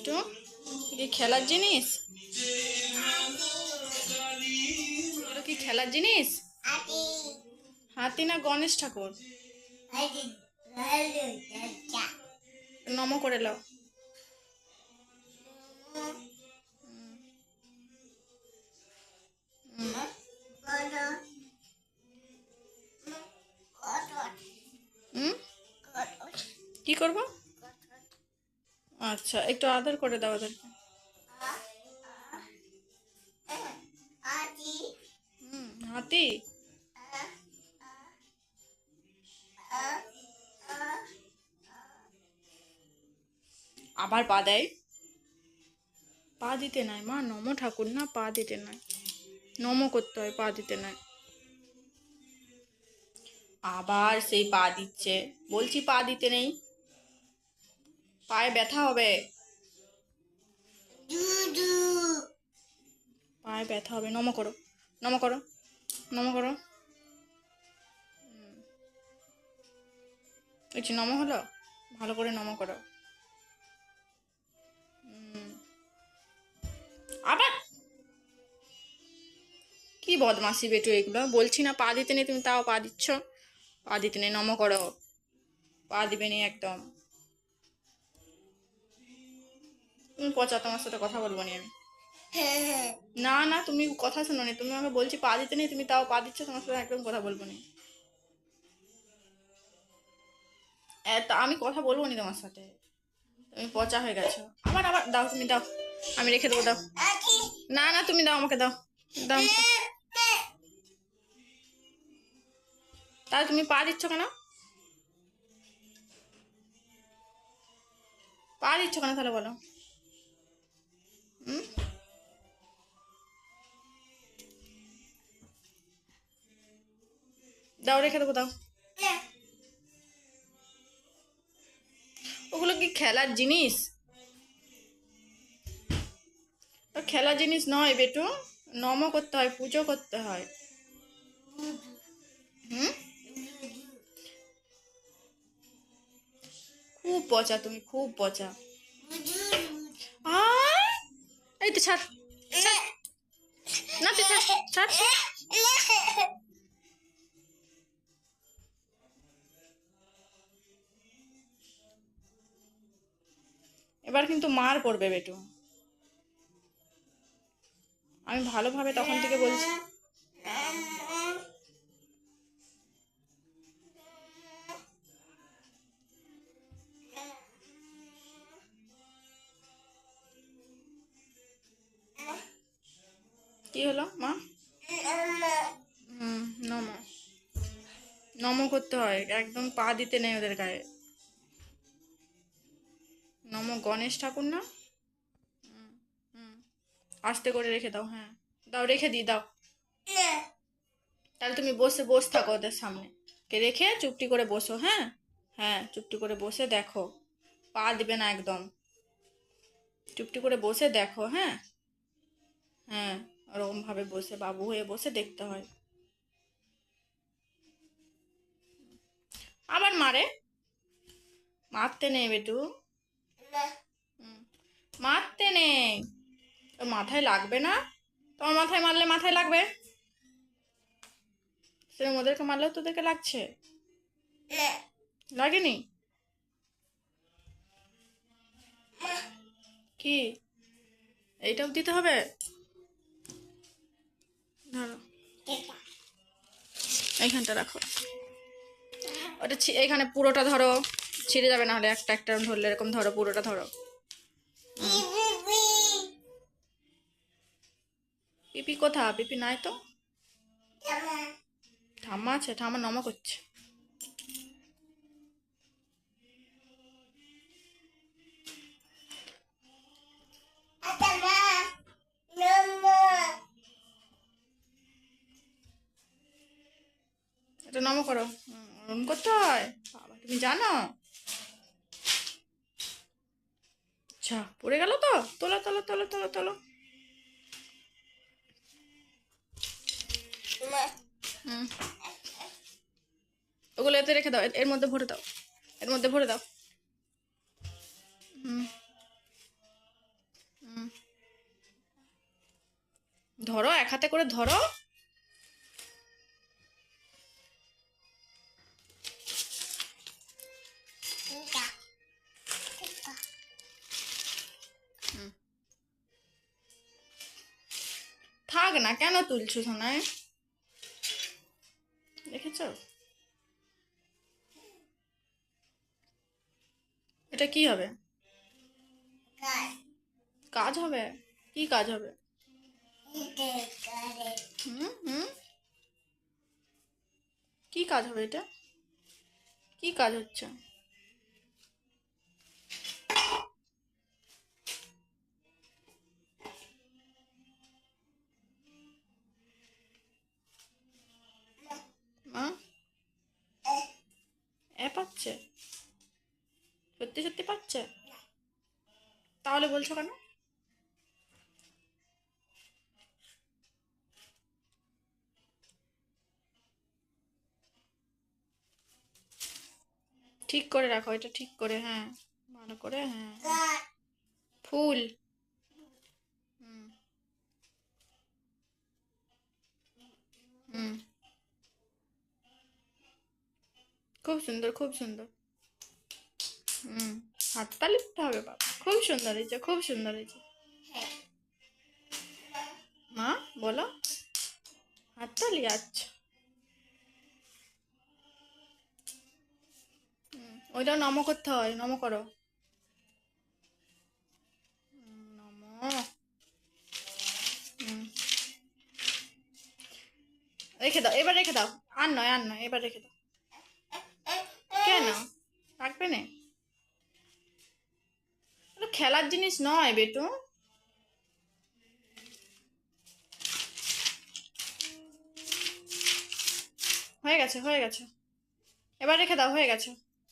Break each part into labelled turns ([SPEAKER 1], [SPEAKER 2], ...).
[SPEAKER 1] একটু কি খেলার জিনিস? কি খেলার জিনিস? হাতি না গণেশ ঠাকুর? নম করে লাও কি করব? আচ্ছা একটু আদর করে দাও ওদেরকে। হাতি। আবার পা দেয়। পা দিতে নাই মা, নম ঠাকুর না, পা দিতে নাই। নম করতে হয়, পা দিতে নাই। আবার সেই পা দিচ্ছে। বলছি পা দিতে নেই। পায়ে ব্যথা হবে। পায়ে ব্যথা হবে। নম করো। নম করো। নম করো। এই যে নম হলো? ভালো করে নম করো। আবার? কি বদমাসি বেটু এগুলো? বলছি না পা দিতে নেই তুমি তাও পা দিচ্ছ। পা দিতে নেই নম করো। পা দিবে নি একদম। তুমি পচা তোমার সাথে কথা বলব নি আমি না না তুমি কথা শোনো নি। তুমি আমাকে বলছি পা দিতে নেই তুমি তাও পা দিচ্ছ তোমার সাথে একদম কথা বলব নি। আমি কথা বলব নি তোমার সাথে? তুমি পচা হয়ে গেছো। আবার আবার দাও তুমি দাও। আমি রেখে দেবো দাও। না না তুমি দাও আমাকে দাও। দাও। তাহলে তুমি পা দিচ্ছ কেন? পা দিচ্ছ কেন তাহলে বলো। দাও, রেখে দেবো, দাও। ওগুলো কি খেলার জিনিস? খেলার জিনিস নয় বেটু নম করতে হয়, পুজো করতে হয়। খুব পচা তুমি, খুব পচা। এই তো ছাড়। না তুই ছাড় ছাড়। কিন্তু মার করবে বেটু। আমি ভালোভাবে তখন থেকে বলছি। কি হলো মা? হুম নম। নম করতে হয় একদম পা দিতে নেই ওদের গায়ে। গণেশ ঠাকুর না। আস্তে করে রেখে দাও। হ্যাঁ। দাও রেখে দিই দাও। তাহলে তুমি বসে বস থাকো ওদের সামনে। কে রেখে চুপটি করে বসো হ্যাঁ? হ্যাঁ চুপটি করে বসে দেখো। পা দিবে না একদম। চুপটি করে বসে দেখো হ্যাঁ? হ্যাঁ ওরকম ভাবে বসে বাবু হয়ে বসে দেখতে হয়। আবার মারে। মারতে নেই বেটু। মারতে নেই। মাথায় লাগবে না? তোমার মাথায় মারলে মাথায় লাগবে? সেরকম ওদেরকে মারলেও তোদেরকে লাগছে? লাগেনি? কি? এইটাও দিতে হবে? ধরো। এইখানটা রাখো। ওটা এইখানে পুরোটা ধরো। ছিঁড়ে যাবে না হলে একটা একটা ধরলে এরকম ধরো, পুরোটা ধরো। পিপি কোথা পিপি নাই তো? ঠাম্মা আছে, ঠাম্মা নমা করছে। এটা নম করো। করতে হয় বাবা, তুমি জানো? আচ্ছা পড়ে গেল তো? তোলো তোলো তোলো তোলো তোলো। ওগুলো এতে রেখে দাও এর মধ্যে ভরে দাও। এর মধ্যে ভরে দাও। ধরো এক হাতে করে ধরো। থাক না। কেন তুলছো সোনায় দেখেছ? এটা কি হবে? কাজ হবে? কি কাজ হবে? হুম হুম। কি কাজ হবে এটা? কি কাজ হচ্ছে? মা? এ পাচ্ছে? সত্যি সত্যি পাচ্ছে? তাহলে বলছো কেন? ঠিক করে রাখো, এটা ঠিক করে হ্যাঁ ভালো করে হ্যাঁ। ফুল। হুম। হুম। খুব সুন্দর খুব সুন্দর। হুম হাততালি দিতে হবে বাবা। খুব সুন্দর হয়েছে খুব সুন্দর হয়েছে মা, বলো। হাততালি আচ্ছা। ওইটাও নম করতে হয়, নম করো। রেখে দাও, এবার রেখে দাও। আর নয় আর নয়, এবার রেখে দাও। কেন? রাখবে না? খেলার জিনিস নয় বেটু। হয়ে গেছে হয়ে গেছে। এবার রেখে দাও হয়ে গেছে।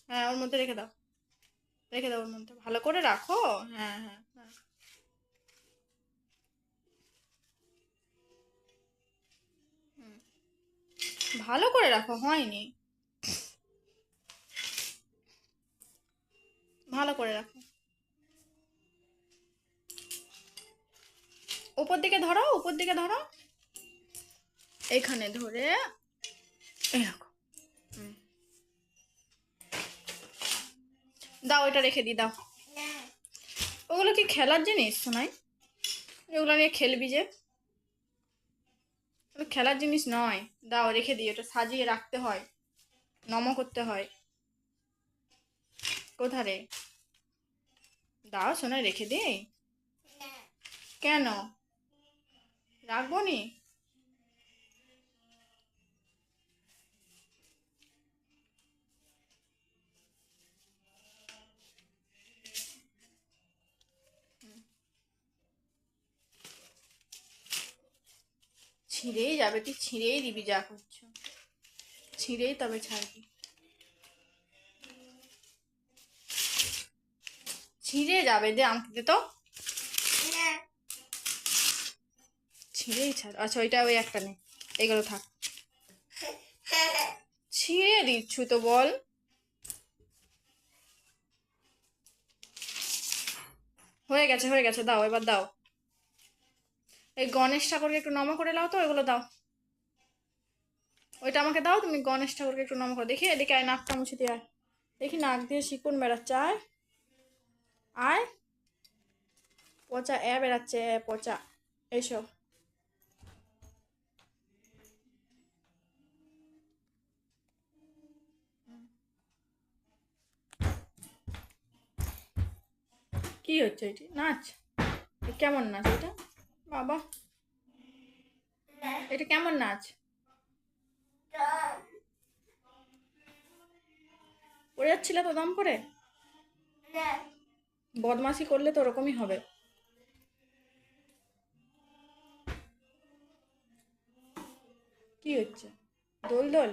[SPEAKER 1] হ্যাঁ ওর মধ্যে রেখে দাও। রেখে দাও ওর মধ্যে। ভালো করে রাখো। হ্যাঁ হ্যাঁ হ্যাঁ। ভালো করে রাখো হয়নি। ভালো করে রাখো। উপর দিকে ধরো, উপর দিকে ধরো। এখানে ধরে এরকম দাও, এটা রেখে দি দাও। ওগুলো কি খেলার জিনিস শোনাই এগুলো নিয়ে খেলবি যে। খেলার জিনিস নয়। দাও, রেখে দিই ওটা সাজিয়ে রাখতে হয়। নম করতে হয়। কোথা রে দাও শোনা রেখে দে কেন? রাখব নি? ছিঁড়েই যাবে, তুই ছিঁড়েই দিবি যা করছ। ছিঁড়েই তবে ছাড়বি। ছিঁড়ে যাবে দে আমাকে দে তো ছিঁড়েই ছাড়। আচ্ছা ওইটা ওই একটা নেই এগুলো থাক। ছিঁড়ে দিচ্ছু তো বল। হয়ে গেছে হয়ে গেছে। দাও এবার দাও। এই গণেশ ঠাকুরকে একটু নম করে নাও তো এগুলো দাও। ওইটা আমাকে দাও তুমি গণেশ ঠাকুরকে একটু নম করে। দেখি এদিকে আয় নাকটা মুছে দিয়ে আয়। দেখি নাক দিয়ে শিকুন বেড়াচ্ছে আয়। আয় পচা, এ বেড়াচ্ছে পচা। এসো। কি হচ্ছে এটি? নাচ। কেমন নাচ এটা? বাবা। এটা কেমন নাচ? পড়ে যাচ্ছিলে তো দম করে? বদমাশি করলে তো ওরকমই হবে। কি হচ্ছে? দোল দোল?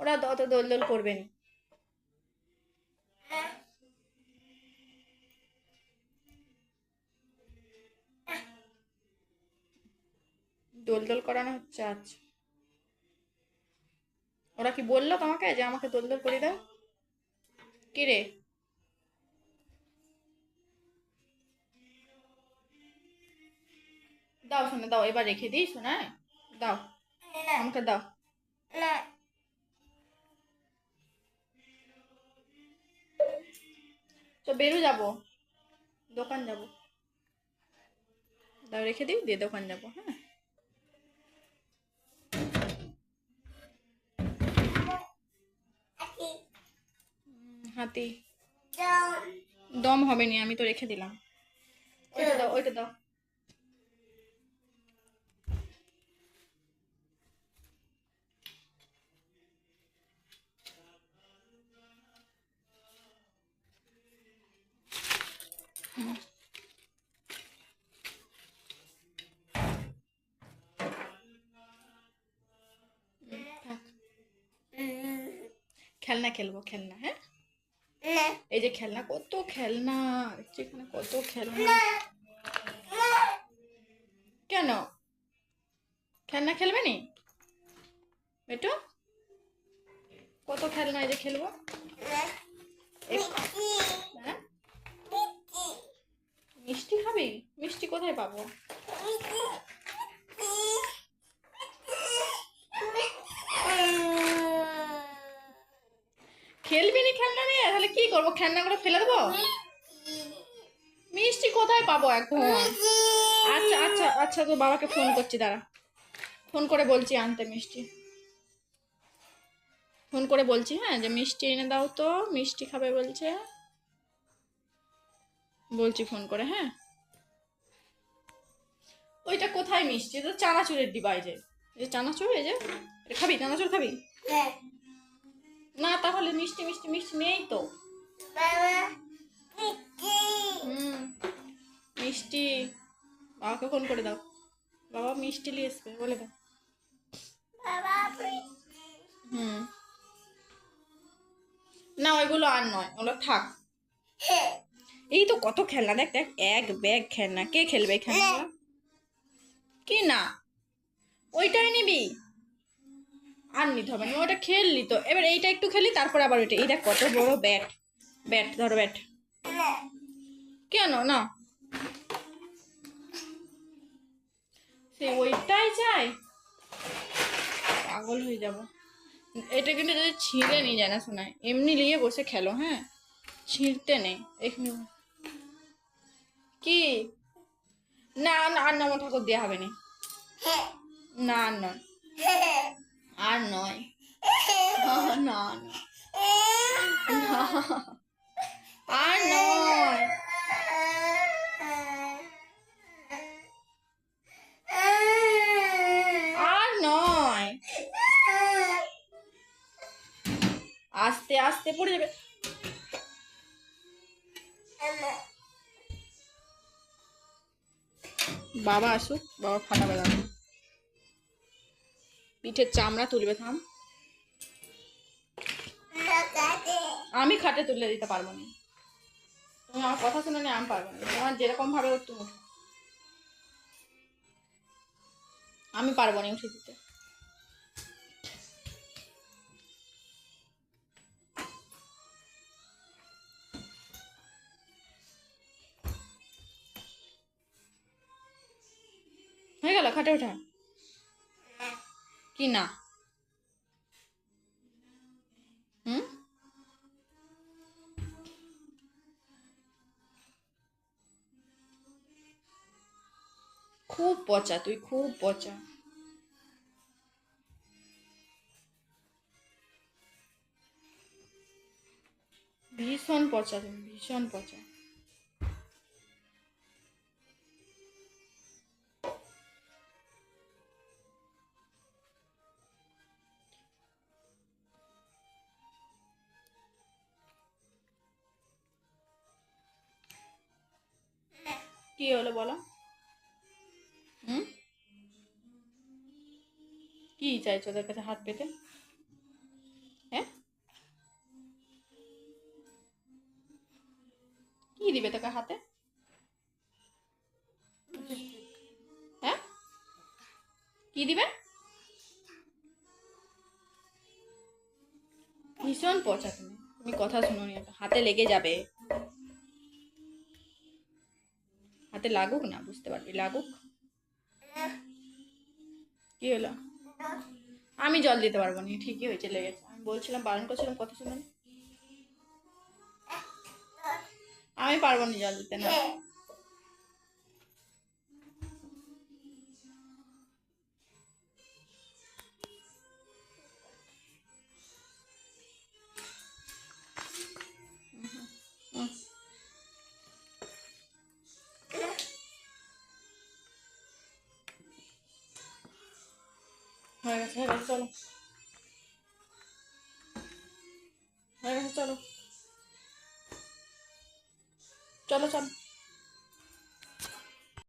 [SPEAKER 1] ওরা অত দোল দোল করবে না। দোল দোল করানো হচ্ছে আচ্ছা ওরা কি বলল তোমাকে যে আমাকে দোল দোল করে দাও? কি রে? দাও শোনা দাও এবার রেখে দিই শোনায় দাও। আমাকে দাও। তো বেরো যাব। দোকান যাব। দাও রেখে দিই দিয়ে দোকান যাব হ্যাঁ? হাতি। দম হবে নি আমি তো রেখে দিলাম। ওইটা দাও ওইটা দাও থাক। খেলনা খেলব খেলনা হ্যাঁ? এই যে খেলনা কত খেলনা এখানে কত খেলনা। কেন? খেলনা খেলবে নি? বেটু? কত খেলনা এই যে খেলব? হ্যাঁ? মিষ্টি খাবি? মিষ্টি কোথায় পাবো? খেলবি নি খেলনা নিয়ে? তাহলে কি করব? খেলনা খেলনাগুলো ফেলে দেবো? মিষ্টি কোথায় পাবো এখন? আচ্ছা আচ্ছা আচ্ছা তো বাবাকে ফোন করছি, দাঁড়া। ফোন করে বলছি আনতে মিষ্টি। ফোন করে বলছি হ্যাঁ যে মিষ্টি এনে দাও তো, মিষ্টি খাবে বলছে। বলছি ফোন করে হ্যাঁ। ওইটা কোথায় মিষ্টি? তো চানাচুরের ডিবা এই যে চানাচুর, এই যে খাবি? চানাচুর খাবি? না তাহলে মিষ্টি মিষ্টি মিষ্টি নেই তো। মিষ্টি। বাবাকে ফোন করে দাও। বাবা মিষ্টি নিয়ে আসবে বলে দাও। হুম। না ওইগুলো আর নয় ওগুলো থাক। এই তো কত খেলনা দেখ দেখ এক ব্যাগ খেলনা। কে খেলবে খেলনা কি না? ওইটাই নিবি? আর নিতে হবে না। ওটা খেললি তো। এবার এইটা একটু খেলি, তারপর আবার ওইটা। এইটা কত বড় ব্যাট ব্যাট ধরো ব্যাট কেন? না। সে ওইটাই চাই পাগল হয়ে যাব। এটা কিন্তু যদি ছিঁড়ে নিয়ে যায় না শোনায় এমনি নিয়ে বসে খেলো হ্যাঁ? ছিঁড়তে নেই। এখানে কি? না না, আর নম ঠাকুর দেওয়া হবে না। না নয় আর নয়। না আর নয়। আর নয়। আস্তে আস্তে পড়ে যাবে। বাবা আসুক, বাবা ফাটা বেলানো পিঠের চামড়া তুলবে, থাম। আমি খাটে তুলে দিতে পারব না। তুমি আমার কথা শুনে আমি পারব না। তোমার যেরকম ভাবে ওর তুমি। আমি পারব না উঠে দিতে। হয়ে গেল, খাটে ওঠা কি না? খুব পচা তুই খুব পচা। ভীষণ পচা তুমি ভীষণ পচা। কি হলো বলো? হুম? কি চাইছো ওদের কাছে হাত পেতে? হ্যাঁ? কি দিবে তোকে হাতে? হ্যাঁ? কি দিবে? ভীষণ পচা তুমি। তুমি কথা শুনো নি হাতে লেগে যাবে। হাতে লাগুক না, বুঝতে পারবি লাগুক। কি হলো? আমি জল দিতে পারব না, ঠিকই হয়েছে লেগেছে আমি বলছিলাম, বারণ করছিলাম কত শুনুন আমি পারব না জল দিতে, না। হয়ে গেছে হয়ে গেছে চলো হয়ে গেছে চলো চলো চলো